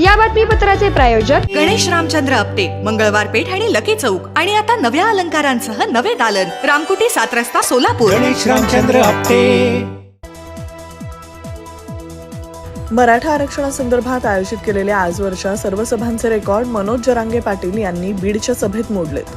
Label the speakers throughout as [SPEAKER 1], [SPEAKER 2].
[SPEAKER 1] या बातमीपत्राचे प्रायोजक
[SPEAKER 2] गणेश रामचंद्र आपटे मंगळवार पेठ आणि लकी चौक. आणि आता नव्या अलंकारांसह नवे दालन. रामकुटी सात रस्ता सोलापूर.
[SPEAKER 3] गणेश रामचंद्र आपटे.
[SPEAKER 4] मराठा आरक्षणासंदर्भात आयोजित केलेल्या आजवरच्या सर्व सभांचे रेकॉर्ड मनोज जरांगे पाटील यांनी बीडच्या सभेत मोडलेत.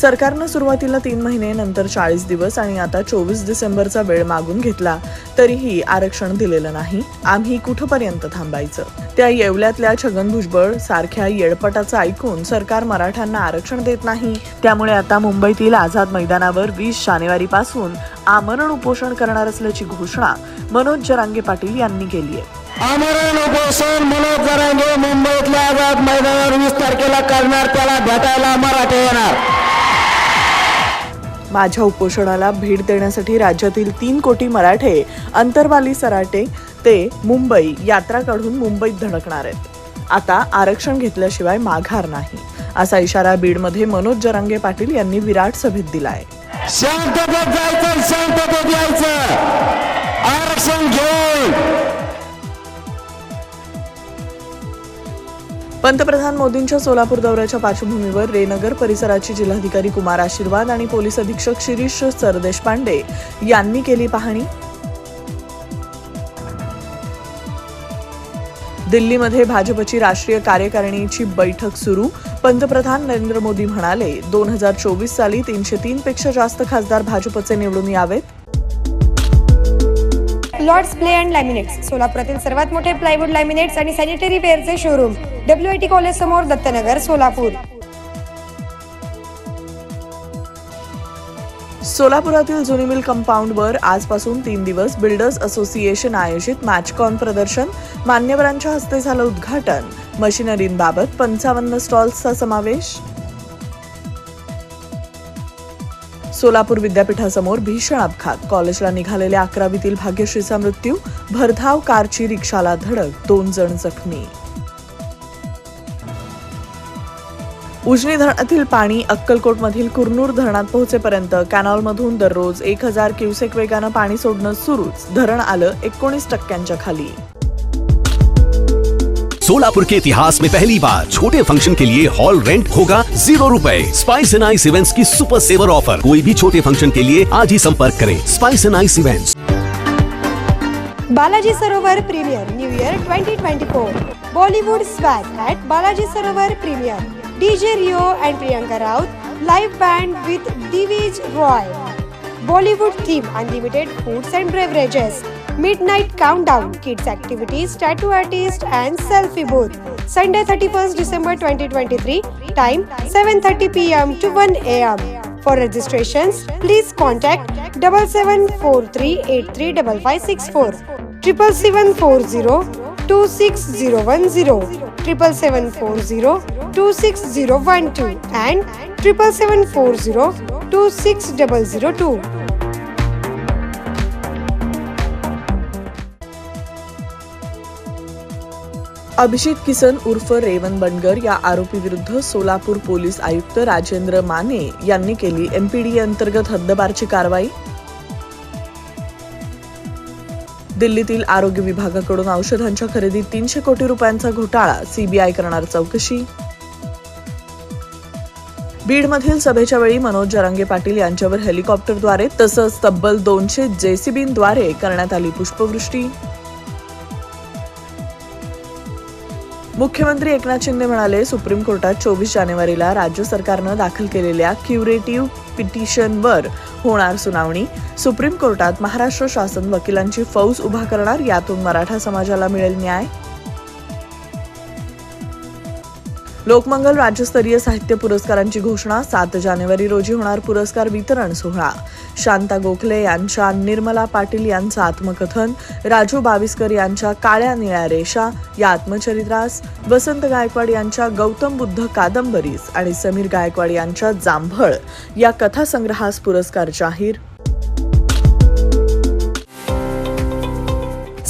[SPEAKER 4] सरकारनं सुरुवातीला तीन महिने नंतर चाळीस दिवस आणि आता चोवीस डिसेंबरचा वेळ मागून घेतला तरीही आरक्षण दिलेलं नाही. आम्ही कुठपर्यंत थांबायचं? त्या येवल्यातल्या छगन भुजबळ सारख्या येडपटाचं ऐकून सरकार मराठ्यांना आरक्षण देत नाही. त्यामुळे आता मुंबईतील आझाद मैदानावर वीस जानेवारी पासून आमरण उपोषण करणार असल्याची घोषणा मनोज जरांगे पाटील यांनी केली आहे.
[SPEAKER 5] आमरण उपोषण मनोज जरांगे मुंबईतल्या आझाद मैदानावर वीस तारखेला करणार त्याला भेटायला मराठे येणार.
[SPEAKER 4] माझ्या उपोषणाला भेट देण्यासाठी राज्यातील तीन कोटी मराठे अंतरवाली सराटे ते मुंबई यात्रा काढून मुंबईत धडकणार आहेत. आता आरक्षण घेतल्याशिवाय माघार नाही असा इशारा बीडमध्ये मनोज जरांगे पाटील यांनी विराट सभेत दिलाय. पंतप्रधान मोदींच्या सोलापूर दौऱ्याच्या पार्श्वभूमीवर रेनगर परिसराची जिल्हाधिकारी कुमार आशीर्वाद आणि पोलीस अधीक्षक शिरीष सरदेशपांडे यांनी केली पाहणी. दिल्लीमध्ये भाजपची राष्ट्रीय कार्यकारिणीची बैठक सुरू. पंतप्रधान नरेंद्र मोदी म्हणाले दोन हजार चोवीस साली तीनशे तीन पेक्षा जास्त खासदार भाजपचे निवडून यावेत.
[SPEAKER 1] लॉर्ड्स प्ले अँड लॅमिनेट्स सोलापुरातील सर्वात मोठे प्लायवूड लॅमिनेट्स आणि sanitary ware showroom W I T college समोर दत्तनगर सोलापूर.
[SPEAKER 4] सोलापुरातील जुनी मिल कंपाऊंडवर आजपासून तीन दिवस बिल्डर्स असोसिएशन आयोजित मॅचकॉन प्रदर्शन मान्यवरांच्या हस्ते झालं उद्घाटन. मशिनरींबाबत पंचावन्न स्टॉल्सचा समावेश? सोलापूर विद्यापीठासमोर भीषण अपघात. कॉलेजला निघालेल्या अकरावीतील भाग्यश्रीचा मृत्यू भरधाव कारची रिक्षाला धडक दोन जण जखमी. उजनी धरणातील पाणी अक्कलकोटमधील कुरनूर धरणात पोहोचेपर्यंत कॅनॉलमधून दररोज एक हजार क्युसेक वेगानं पाणी सोडणं सुरूच. धरण आलं एकोणीस टक्क्यांच्या खाली.
[SPEAKER 6] सोलापुर के इतिहास में पहली बार छोटे फ़ंक्शन के लिए हॉल रेंट होगा ज़ीरो रूपए। स्पाइस एंड आइस इवेंट्स की सुपर सेवर ऑफ़र कोई भी छोटे फ़ंक्शन के लिए आज ही संपर्क करें। Spice and ice events
[SPEAKER 1] Balaji Sarovar premier new year 2024 Bollywood swag at Balaji Sarovar premier. DJ Rio and Priyanka Raut live band with Divij Roy Bollywood theme, unlimited foods and beverages, midnight countdown, kids activities, tattoo artist and selfie booth. Sunday 31st December 2023, time 7.30 pm to 1 am. For registrations, please contact 7743835564, 7740 and 7740
[SPEAKER 4] Abhishek Kisan उर्फ रेवन बनगर या आरोपीविरुद्ध Solapur police आयुक्त राजेंद्र माने यांनी केली MPD अंतर्गत हद्दबारची कारवाई. दिल्लीतील आरोग्य विभागाकडून औषधांच्या खरेदीत तीनशे कोटी रुपयांचा घोटाळा सीबीआय करणार चौकशी. बीडमधील सभेच्या वेळी मनोज जरांगे पाटील यांच्यावर हेलिकॉप्टरद्वारे तसंच तब्बल दोनशे जेसीबींद्वारे करण्यात आली पुष्पवृष्टी. मुख्यमंत्री एकनाथ शिंदे म्हणाले सुप्रीम कोर्टात चोवीस जानेवारीला राज्य सरकारनं दाखल केलेल्या क्युरेटिव्ह पिटिशनवर होणार सुनावणी. सुप्रीम कोर्टात महाराष्ट्र शासन वकिलांची फौज उभा करणार यातून मराठा समाजाला मिळेल न्याय. लोकमंगल राज्यस्तरीय साहित्य पुरस्कारांची घोषणा सात जानेवारी रोजी होणार पुरस्कार वितरण सोहळा. शांता गोखले यांच्या निर्मला पाटील यांचं आत्मकथन राजू बाविस्कर यांच्या काळ्या निळ्या रेषा या आत्मचरित्रास वसंत गायकवाड यांच्या गौतम बुद्ध कादंबरीस आणि समीर गायकवाड यांच्या जांभळ या कथासंग्रहास पुरस्कार जाहीर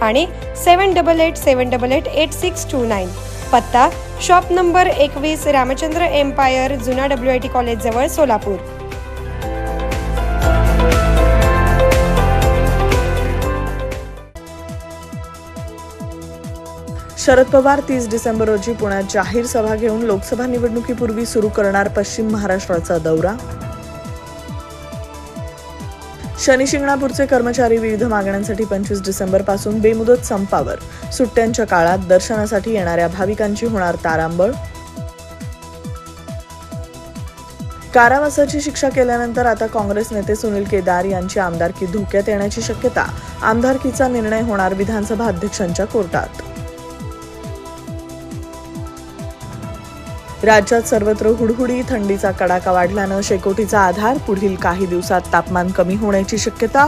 [SPEAKER 1] आणि seven double eight seven double eight eight six two nine. पत्ता शॉप नंबर एकवीस रामचंद्र एम्पायर जुना डब्ल्यू आय टी कॉलेजजवळ सोलापूर.
[SPEAKER 4] शरद पवार तीस डिसेंबर रोजी पुण्यात जाहीर सभा घेऊन लोकसभा निवडणुकीपूर्वी सुरू करणार पश्चिम महाराष्ट्राचा दौरा. शनी शिंगणापूरचे कर्मचारी विविध मागण्यांसाठी पंचवीस डिसेंबरपासून बेमुदत संपावर. सुट्ट्यांच्या काळात दर्शनासाठी येणाऱ्या भाविकांची होणार तारांबळ. कारावासाची शिक्षा केल्यानंतर आता काँग्रेस नेते सुनील केदार यांची आमदारकी धोक्यात येण्याची शक्यता. आमदारकीचा निर्णय होणार विधानसभा अध्यक्षांच्या कोर्टात. राज्यात सर्वत्र हुडहुडी थंडीचा कडाका वाढल्यानं शेकोटीचा आधार पुढील काही दिवसात तापमान कमी होण्याची शक्यता.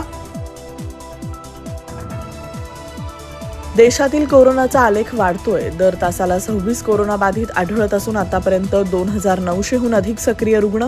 [SPEAKER 4] देशातील कोरोनाचा आलेख वाढतोय. दर तासाला सव्वीस कोरोनाबाधित आढळत असून आतापर्यंत दोन हजार नऊशेहून अधिक सक्रिय रुग्ण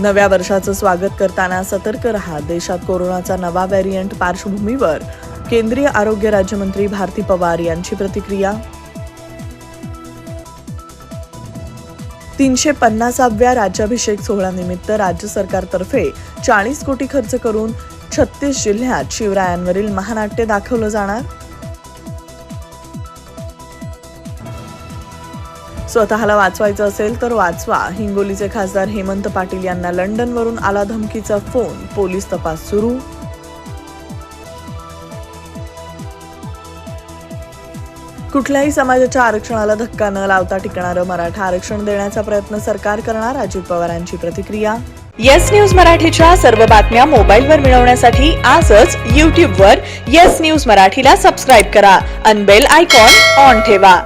[SPEAKER 4] नव्या वर्षाचं स्वागत करताना सतर्क रहा. देशात कोरोनाचा नवा व्हेरियंट पार्श्वभूमीवर केंद्रीय आरोग्य राज्यमंत्री भारती पवार यांची प्रतिक्रिया. तीनशे पन्नासाव्या राज्याभिषेक सोहळ्यानिमित्त राज्य सरकारतर्फे चाळीस कोटी खर्च करून छत्तीस जिल्ह्यात शिवरायांवरील महानाट्य दाखवलं जाणार. स्वतःला वाचवायचं असेल तर वाचवा. हिंगोलीचे खासदार हेमंत पाटील यांना लंडनवरून आला धमकीचा फोन. पोलीस तपास सुरू. कुठल्याही समाजाच्या आरक्षणाला धक्का न लावता टिकणारं मराठा आरक्षण देण्याचा प्रयत्न सरकार करणार? अजित पवारांची प्रतिक्रिया.
[SPEAKER 3] येस न्यूज मराठीच्या सर्व बातम्या मोबाईलवर मिळवण्यासाठी आजच यूट्यूबवर येस न्यूज मराठीला सबस्क्राईब करा. अनबेल आयकॉन ऑन ठेवा.